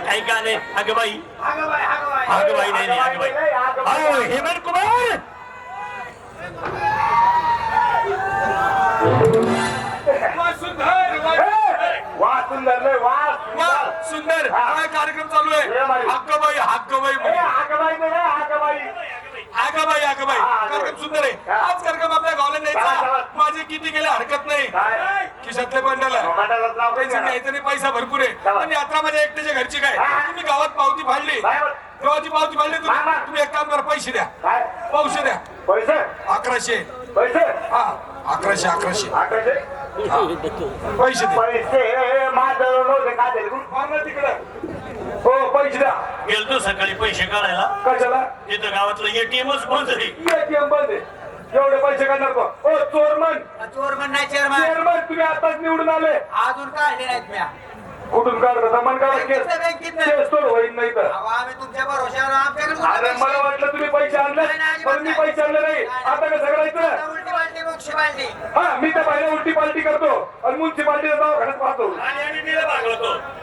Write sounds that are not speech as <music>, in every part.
काही गाणे अगं बाई अगं बाई नाही नाही अगं बाई अहो हेमंत कुमार सुंदर लय वा सुंदर काय कार्यक्रम चालू आहे? हे बाई. हक्कबाई हक्कबाई म्हणजे नाही आगबाई आगाबाई. कार्यक्रम सुंदर आहे. आज कार्यक्रम आपल्या गावाला न्यायचा? माझी किती गेले हरकत नाही. खिशातले पैसे झालं? न्यायचं नाही पैसा भरपूर आहे? पण यात्रा माझ्या एकट्याच्या घरची काय. तुम्ही गावात पावती फाडली? गावाची पावती फाडली तुम्ही. तुम्ही एक काम करा पैसे द्या. पैसे द्या. पैसे? अकराशे. पैसे? हा. अकराशे अकराशे. आकाशे पैसे पैसे माझं तिकडं. हो पैसे द्या. गेलतो सकाळी पैसे काढायला. कशाला? तिथं गावातलं एटीएमच बंद आहे. एटीएम बंद आहे. एवढे पैसे काढणार का ओ चोरमन. चोरमन नाही चेअरमन. चेअरमन तुम्ही आताच निवडून आले. अजून काढले नाहीत म्या. कुठून काढता? मन काढा केस बँकेतनं, बँकेतनं. केस होईल नाही तर. अहो, आम्ही तुमच्या भरोश्यावर आमच्याकडे अरे? मला वाटलं तुम्ही पैसे आणले. नाही, नाही, पण मी नाही. पैसे आणले नाही. आता कसं करायचं? हा मी तर पहिल्या उलटी पालटी करतो आणि म्युन्सिपाल्टीचा दवाखान्यात पाहतो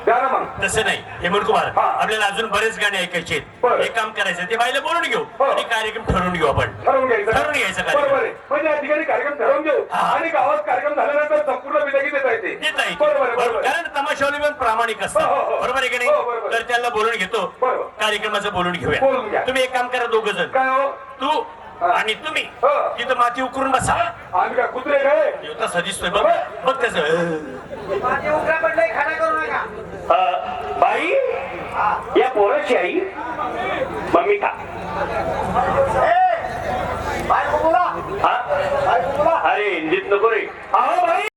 द्या ना मग तसं नाही हेमंत कुमार हा. आपल्याला अजून बरेच गाणे ऐकायचे. बरं. एक काम करायचं ते बाईला बोलून घेऊ हो. आणि कार्यक्रम ठरवून घेऊ आपण ठरवून घ्यायचं ठरवून घ्यायचं कार्यक्रम. बरोबर आहे म्हणजे या ठिकाणी कार्यक्रम ठरवून घेऊ हा. आणि गावात कार्यक्रम झाल्यानंतर संपूर्ण विदागी देता येते देता येते. बरोबर आहे, बरोबर आहे. कारण तमाशावली पण प्रामाणिक असतात हो, हो, हो. बरोबर आहे की हो, बरोबर. नाही तर त्याला बोलून घेतो बरोबर. कार्यक्रमाचं बोलून बोलून घेऊया. तुम्ही एक काम करा दोघ जण काय हो तू हा. आणि तुम्ही हो. तिथं माती उकरून बसा. आम्ही काय कुत्रे काय? देवता सदिसतोय बघ. बघ त्याचं. माझे उकरा पडलंय खाना करू नका. बाई या पोराची आई. मम्मी का हा? अरे हिंदीत नको रे. अहो बाई.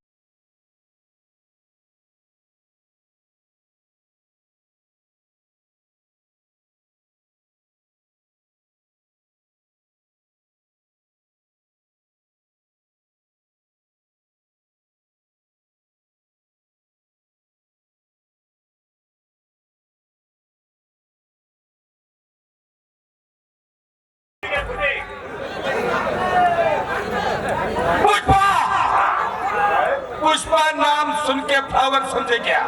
के फ्लावर समझे क्या?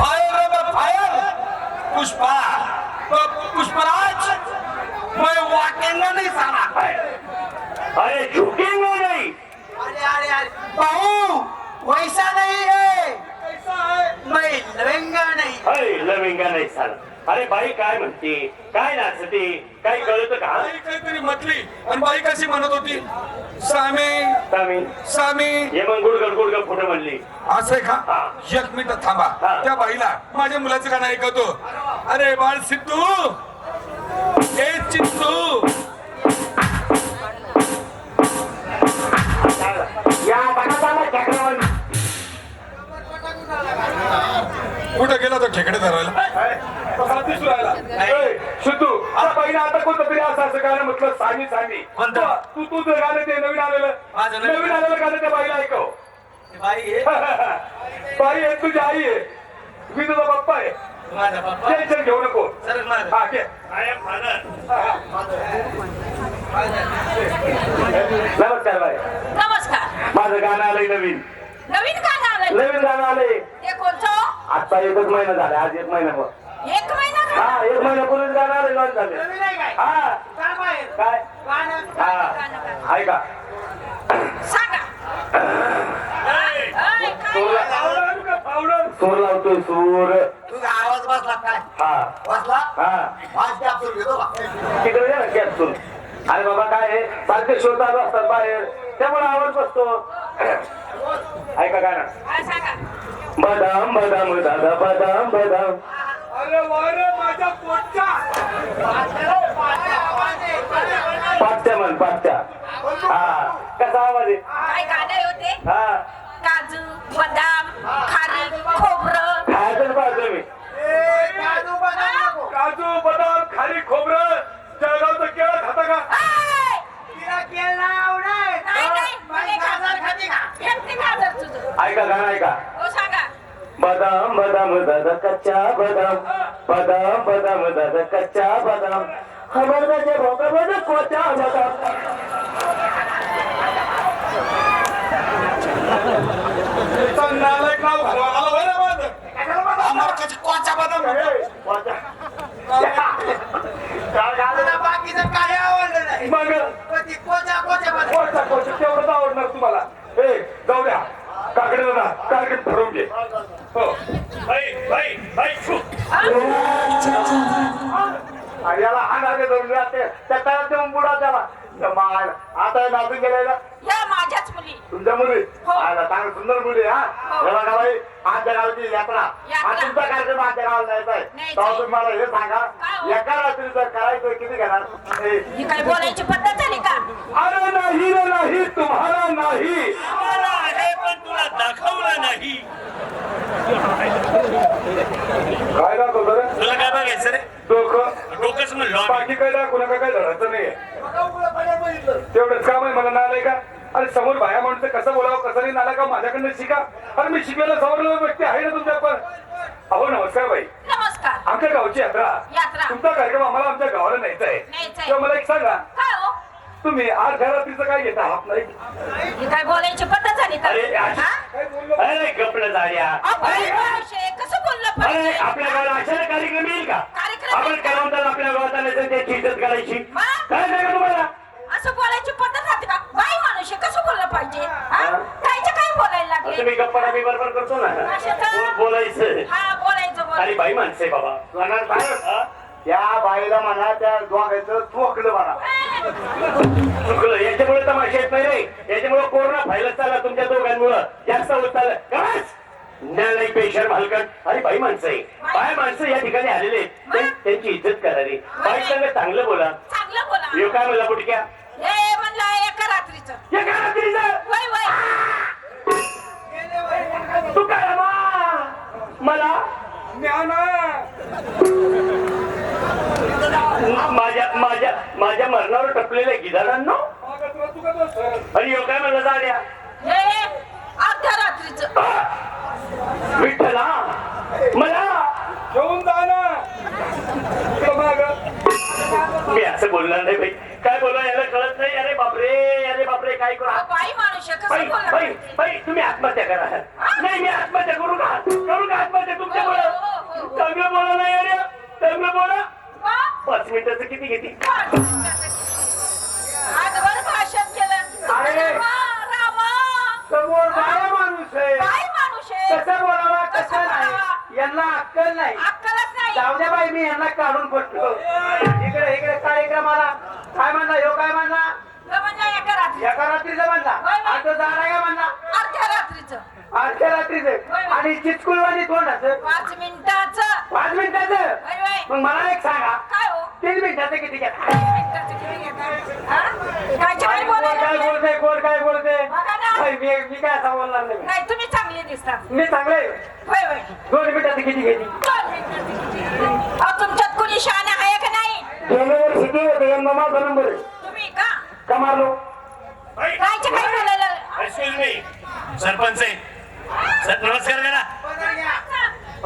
फायर है फायर। पुष्पा तो पुष्पराज मैं वाकेंगा नहीं साला अरे झुकेंगे नहीं। अरे अरे अरे। भाऊ वैसा नहीं है। मैं लवेंगा नहीं। अरे लविंगा नाही साला अरे बाई काय म्हणते? काय नाचते? काय कळत का? काहीतरी म्हटली. आणि बाई कशी म्हणत होती? सामी। सामी। सामी। हे मग गुडगड गुडगड कुठं म्हणली? असं का? हा. एक मिनिट थांबा. त्या बाईला माझ्या मुलाचं गाणं ऐकवतो. अरे बाळ सिद्धू! ए चिंतू या बटाटाला चक्रवण कुठं गेला तो खेकडे धरायला? दिसू राहिला. सिद्धू आता बाईला आता कोणतं तरी असं असं गाणं म्हटलं सामी सामी कोणतं? तू तू तुझं गाणं ते नवीन आलेलं माझं नवीन- नवीन आलेलं गाणं त्या बाईला ऐकव. बाई आहे? <laughs> बाई आहे तुझी आई आहे. मी तुझा पप्पा आहे. माझा टेन्शन घेऊ नको. सर माझा हा घे. नमस्कार बाई. नमस्कार. माझं गाणं आलंय नवीन. नवीन गाणं आलंय? नवीन गाणं आलंय. ते कोणतं? आता एकच महिना झाला आज एक महिना हो. एक महिना झाला. हा एक आलंय लॉन्च झाले. काय? हा. हा. ऐका. सांगा. ऐ, काय? सूर लावतोय सूर. तुझा आवाज बसला काय? हा. बसला? हा. आज कॅप्सूल घेतो बा तिकडे ना कॅप्सूल अरे बाबा काय आहे सारखे शो चालू असतात बाहेर. त्यामुळे आवाज बसतो. ऐका काय सांगा. बदाम बदाम दादा बदाम बदाम. अरे वारे माझ्या पोटच्या पाचच्या म्हण पाचच्या हा कसा आवाज आहे? काय गाणे होते? हा. काजू बदाम खारी खोबरं. खायचं पाहतो मी. काजू बदाम खारी खोबरं. जळगावचं केळं खाता का? ऐ, तिला केळ नाही आवडत. नाही नाही. बाई गाजर खाते का? एकटी गाजर तुझं. ऐका गाणं ऐका. बदाम बदाम दादा कच्चा बदाम. बदाम बदाम दादा कच्चा बदाम. हमारे में जब होगा बदाम. नालायक नाव कोचा बदाम बाकीचं काय आवडलं नाही. मग? कधी? कोचा कोचा बदाम? तेवढंच आवडणार तुम्हाला. ए जाऊ द्या. काकडे दादा ठरवून घे. याला हाणारे धरून जाते त्या तळ्यात देऊन बुडा त्याला. आता नाचून गेलेला या माझ्याच मुली. तुमच्या मुली? हो. चांगली सुंदर मुली हा? हो. हे बघा बाई आमच्या गावाची यात्रा. यात्रा. हा तुमचा कार्यक्रम आमच्या गावाला न्यायचा आहे. न्यायचा तेव्हा आहे. तुम्ही मला हे सांगा हो? एका करायचं किती घेणार? हे, ही बोलायची पद्धत झाली का? अरे नाही रे नाही तुम्हाला नाही. आम्हाला आहे पण तुला दाखवलं नाही. काय दाखवतो रे तुला काय बघायचं रे? डोकं? डोकंच म्हणलो. बाकी काय दाखवू नका काय धरायचं नाहीये. तेवढंच काम आहे मला नालाय का? अरे समोर बाया म्हणते कसं बोलावं कसं नाही नाला का? माझ्याकडनं शिका. अरे मी शिकलेला समोर व्यक्ती आहे ना तुमच्या पण. अहो नमस्कार बाई. नमस्कार. आमच्या गावची यात्रा. तुमचा कार्यक्रम आम्हाला आमच्या गावाला न्यायचा आहे. तेव्हा मला एक सांगा. तुम्ही आज घरातीचं काय घेता? हात नाही ही काय बोलायची पद्धत झाली का? अरे, अशी- हा? काय बोललो अरे कसं अरे पाहिजे आपल्या गावाला अशाला कार्यक्रम येईल का? कार्यक्रम आपण येईल का? कलावंताला आपल्या गावात आल्याचं त्याची इज्जत करायची. हा? काय सांगा तुम्हाला? असं बोलायची पद्धत राहते का? बाई माणूस आहे, कसं बोललं पाहिजे? हा? कायचं काय बोलायला लागले? गप्पा मी बरोबर करतो ना. कशाचं? बोल- बोलायचं. हा बोलायचं अरे बाई माणसं बाबा. हा? त्या बाईला म्हणा त्या दोघांचं चोकलं म्हणा. चुकलं याच्यामुळे तमाशा येत नाही रे. याच्यामुळे कोरोना फायलत चालला तुमच्या दोघांमुळं. जास्त होत चाललं. गबस! न्यायालयीन पेशर मालकट अरे बाई माणसं आहे. बाय माणसं या ठिकाणी आलेले त्यांची इज्जत करा रे बाई संग चांगलं बोला. चांगलं बोला. यो काय म्हणला बुटक्या? म्हणलं एका रात्रीचं. तू काय? मला? ज्ञाना! माझ्या माझ्या माझ्या मरणावर टपलेल्या दोस्त? आणि यो काय म्हणलं जाड्या विठ्ठला मला? घेऊन जा ना. मी असं बोलणार नाही भाई काय बोला याला कळत नाही. अरे बापरे अरे बापरे काय करू? बाई बाई बाई? बाई तुम्ही आत्महत्या करा. नाही मी आत्महत्या करू का आत्महत्या तुमच्यामुळे हो, हो, हो. चांगलं बोला नाही अरे चांगलं बोला वा, पाच मिनिटाचं किती घेते पाच मिनिटाचं. आजवर भाषण केलं. अरे. रामा, रामा. समोर बाया माणूस आहे. माणूस आहे. कसं बोलावा कसं? नाही? यांना अक्कल नाही. अक्कलच नाही. जाऊ द्या बाई मी यांना काढून पडतो इकडे इकडे कार्यक्रमाला. काय म्हणला? यो काय म्हणला? एका रात्री. एका रात्रीचं म्हणला? होय, होय. आणि तो जाणार काय म्हणला? अर्ध्या रात्रीचं. होय, रात्रीचं. आणि चिचकुलवाणी तोंडाचं पाच मिनिटाचं. पाच मिनिटाचं. मग मला एक सांगा. काय? मिनिटाचं किती? हा? काय काय? बोलते कोण काय बोलते? मी मी काय असं बोलणार नाही. नाही तुम्ही चांगले दिसतात मी चांगले? दोन मिनिटाचं किती घेतली तुमच्यात कुणी शहाणे आहे का नाही? होते माझा नंबर आहे. तुम्ही का? का मारलो? कायचे काय बोलायला मी सरपंच नमस्कार करा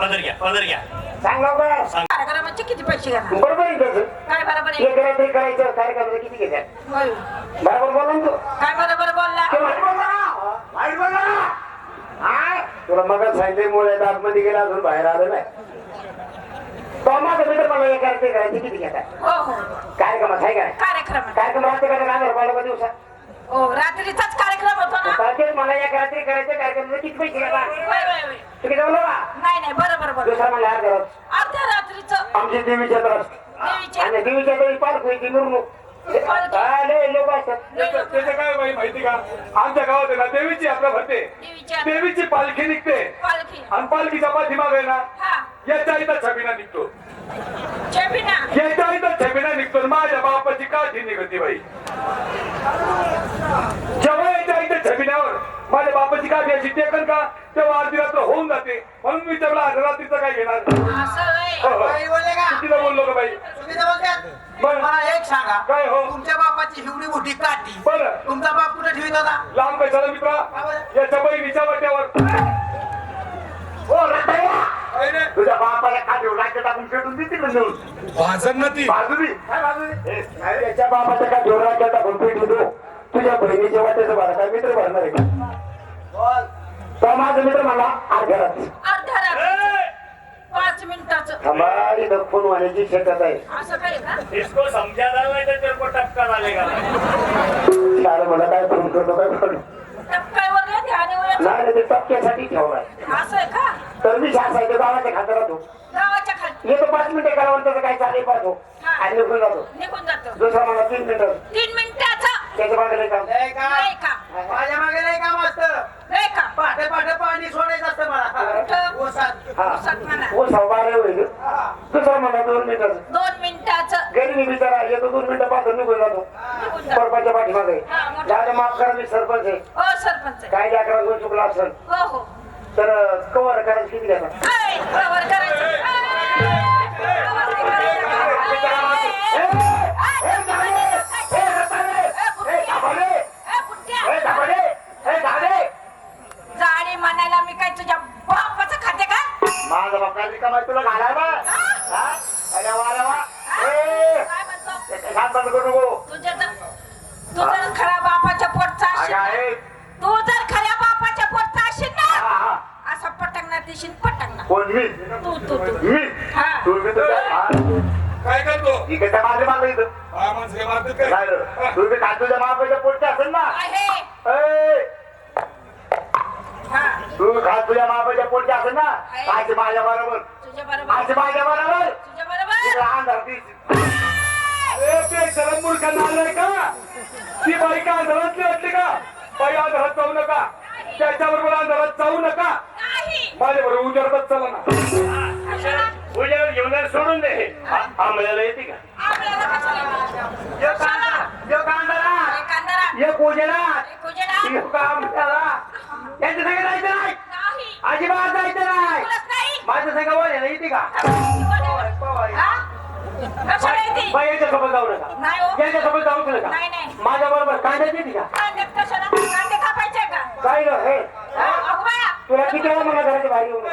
पदर घ्या पदर घ्या. सांग लवकर कार्यक्रमाचे किती पैसे घेणार? बरोबर आहे तसं काय बरोबर आहे? एक करायचं कार्यक्रमाचं किती घेतात होय. बरोबर बोला ना तू. काय बरोबर बोलला? वाईट बोलला. ना? वाईट? हा? तुला मग सांगितले मुळे आतमध्ये गेला अजून बाहेर आलं नाही तो माझा मित्र मला एक रात्री करायचे किती घेतात? हो हो. कार्यक्रमात आहे काय कार्यक्रम कार्यक्रम रात्री करायला काय रुपयाला का दिवसा हो रात्रीचाच कार्यक्रम होतो ना? मला एक रात्री करायचं कार्यक्रमाचे किती पैसे होय होय होय नाही नाही बरोबर बरोबर. दुसरा मला अर्ध्या रात अर्ध्या रात्रीचं. आमची देवीच्या त्रास देवीचे. आणि देवीच्या वेळी पालख होती मिरवणूक काय लय लोक असतात त्याचं त्याचं काय बाई माहिती का? आमच्या गावात आहे ना देवीची यात्रा भरते. देवीच्या देवीची पालखी निघते. पालखी. आणि पालखीचा पाठीमाग आहे ना हा. याच्या इथं छबिना निघतो. याच्या छबिना निघतो. माझ्या बापाची काठी निघती बाई. जेव्हा याच्या इथे छबिन्यावर माझ्या बापाची काठी अशी टेकन का? तेव्हा अर्धी रात्र होऊन जाते. म्हणून मी तेवढा अर्ध्या रात्रीचं काय घेणार असं हो. हो. बाई बोलले का? चुकीला बोललो का बाई. मला एक सांगा. काय हो? तुमच्या बापाची हिवडी मोठी काठी. बरं. तुमचा बाप कुठे ठेवीत होता? लांब कशाला मित्रा? याच्या बहिणीच्या वाट्यावर. हो? तुझ्या बापाला खाली राज्य टाकून फेडून देते ना नेऊन. भाजन ना ती. बाजूली काय काय त्याच्या बापाच्या का जोरात टाकून फेडून देऊ. तुझ्या बहिणीच्या वाट्याचं भरा काय मित्र भरणार आहे का? तर माझा मित्र मला अर्ध्या रात्री अर्ध्या रात्री पाच मिनिटाचं. थांबा इथं फोन होण्याची शक्यता आहे. असं काय का? इसको समझा नाही तर तेरे को टपका डालेगा चार मला काय फोन करतो काय फोन? टपकायवर नाही ध्यान नाही नाही, ते टक्क्यासाठी ठेवलाय. असं आहे का? तर मी शास आहे गावाच्या खात्यात राहतो गावाच्या खाली येतो पाच मिनिटं कलावंताचं काय चाललंय पाहतो आणि निघून जातो. निघून जातो. दुसरा मला तीन मिनिटं तीन मिनिटाचा त्याच्यामागे काम. लय नाही का माझ्या मागे नाही काम असतं. पाणी सोडायचं असतं मला. ओसात म्हणा. होईल. दुसरा मला दोन मिनिटं दोन मिनिटाचं घरी मी बिचारा येतो दोन मिनिटं पाहतो निघून जातो. पाठीमागे. हा. दादा माफ करा मी सरपंच आहे. हो सरपंच काय अकरा दोन चुकला असेल. हो हो. तर कवर करायचं किती म्हणायला मी काय तुझ्या बापाचं खाते का माझा बाप कमाई तुला घालायला हा? अरे वा रे वा ए, काय म्हणतो ते घात बंद करू नको देशील पटकणार कोण? मी. तू तू तू. मी. हा. तू मी तुझ्या हा. काय करतो? ठीक आहे त्या माझ्या मागं इथं. हा माणसं काय मारतात काय? काय रे? तू मी काय तुझ्या मापाच्या पोटचे असेल ना? आहे. ए, हा. तू खा तुझ्या मापाच्या पोटचे असेल ना? काय माझ्या बरोबर. तुझ्या बरोबर. आज माझ्या बरोबर. तुझ्या बरोबर. लहान धरती अरे ते शरद मूर्खांना आलंय का? ती बाई का अंधारातली वाटली का? बाई अंधारात जाऊ नका. त्याच्याबरोबर अंधारात जाऊ नका. माझ्या बरोबर उजाडतच चला ना. उद्या घेऊन सोडून दे. आ- आंबल्याला येते का? यांच्या सगळं जायचं नाही. अजिबात जायचं नाही. बोलत नाही. माझं सगळं ना येते का? हा? याच्यासोबत जाऊ नका. नाही हो. याच्यासोबत जाऊच नका. नाही, नाही. माझ्या बरोबर कांद्याची येते का? कांद्यात कशाला? कांदे कापायचे का? काय ग हे. तुला किती वेळा मला घराच्या बाहेर येऊन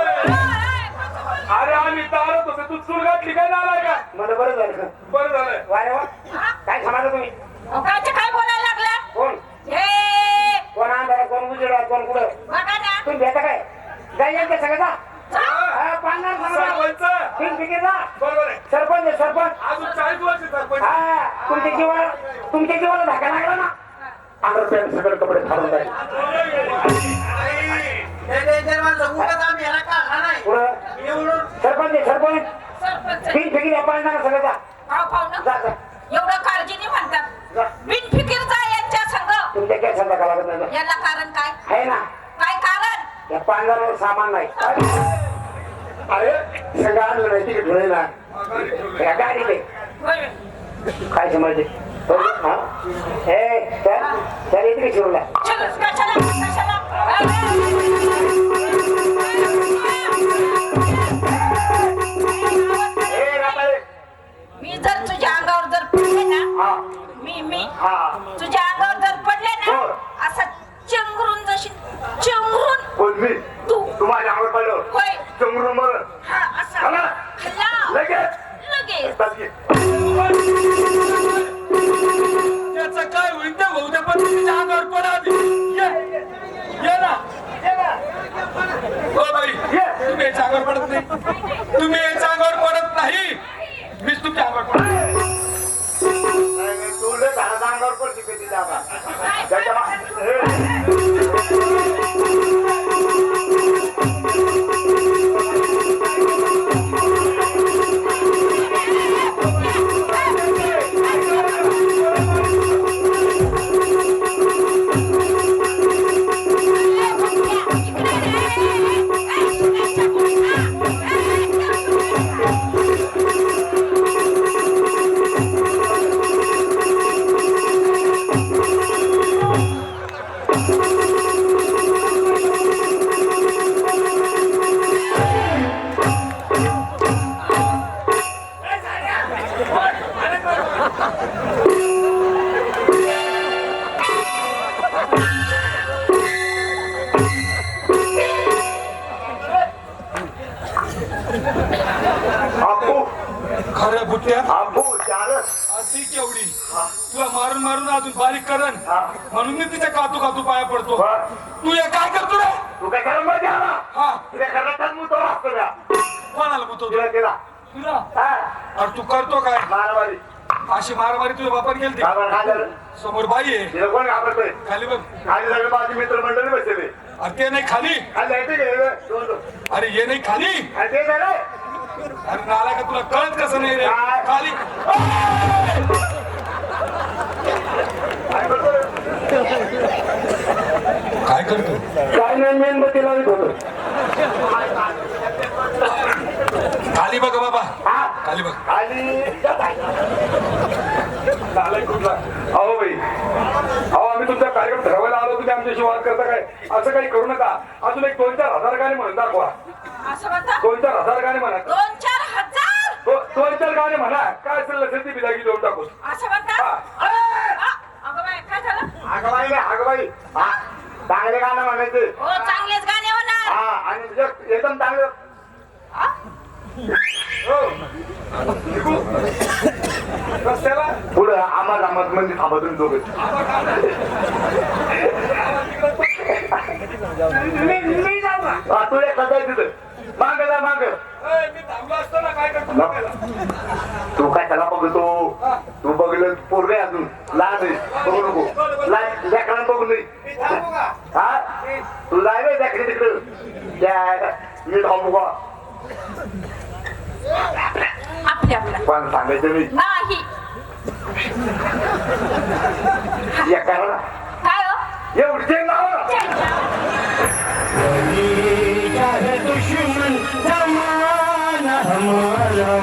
अरे आम्ही तारत होते तू चूल घातली काय ना आलाय का मला बरं झालं बरं झालंय वारे वा हा? काय समाजा तुम्ही अहो, कायचं काय बोलायला लागलं कोण हे कोण अंधारा कोण उजेडा कोण कुठं बघा ना तुम्ही भेटा काय जाई यांच्या सगळं जा जा. हा, पांढरा समाजा सरपंच ठीक ठीक आहे जा बरोबर आहे सरपंच आहे, सरपंच अजून चाळीस वर्ष सरपंच हा तुमच्या जीवाला तुमच्या जीवाला धक्का लागला ना अंडर पॅन्ट सगळे कपडे फाडून जाईल हे डेंजर माणसं उगाच आम्ही ह्याला काढला नाही पुढं निवडून सरपंच आहे, सरपंच सरपंच ठीक ठीक आहे पांढरा सगळं जा भाऊ भाऊ जा ना जा एवढं काळजीने म्हणतात बिनफिकीर जा यांच्या संग तुमच्या काय धक्का लागत नाही ना. याला कारण काय आहे ना काय कारण या पांढऱ्यावर सामान नाही. अरे सगळं आणलं नाही ना. काय समजते हा शिरूला ए राबाळे. मी जर तुझ्या अंगावर जर पडले ना हा. मी मी हा. तुझ्या अंगावर जर पडले ना हो. असा चंगरून जशी चंगरून पडत नाही. तुम्ही तुझ्या घरात मुतो असतो का कोणाला बोलतो तुला केला. तुला? हा. अरे तू करतो काय? मारामारी. अशी मारामारी तुझ्या बापाने केली समोर बाई आहे. तिला कोण घाबरतोय? खाली बघ. खाली सगळे माझे मित्र मंडळी बसले अरे ते नाही खाली. आणि लाईटी गेले दोन दोन. अरे ये नाही खाली. आणि ते झालं अरे नाला का तुला कळत कसं नाही रे? काय? खाली. काय करतो काय नाही मेणबत्ती लावित होतो. खाली बघ बाबा. हा? खाली बघ. नालाय कुठला? अहो बाई. अहो आम्ही तुमचा कार्यक्रम ठरवायला आलो तुम्ही आमच्याशी वाद करता काय? असं काही करू नका. अजून एक दोन चार हजार गाणे म्हणून दाखवा. दोन चार हजार गाणे म्हणा. दोन चार हजार? दोन चार गाणे म्हणा. काय असेल असेल ती बिलागी देऊन टाकू. असं म्हणता? हा. अगं बाई काय झालं? आगबाई नाही आगबाई. हा? चांगले गाणं म्हणायचे हो चांगलेच गाणे होणार हा आणि तुझं एकदम चांगलं? हो. रस्त्याला? पुढं आम्हाला आम्हाला म्हणजे थांबा तुम्ही दोघं. मी जाऊ हा, तू एक कसा तिथं. माग माग. ना बघायला. तू काय त्याला बघतो? तू बघलं पोरग अजून. लहान आहे बघू नको लहान लेकरांना बघू नाही हा तू जाय त्याकडे तिकडं त्या मी थांबू का आपल्या आपल्या पण सांगायचं मी नाही या करा काय हो एवढी नाव दुश्मन जमाना हमारा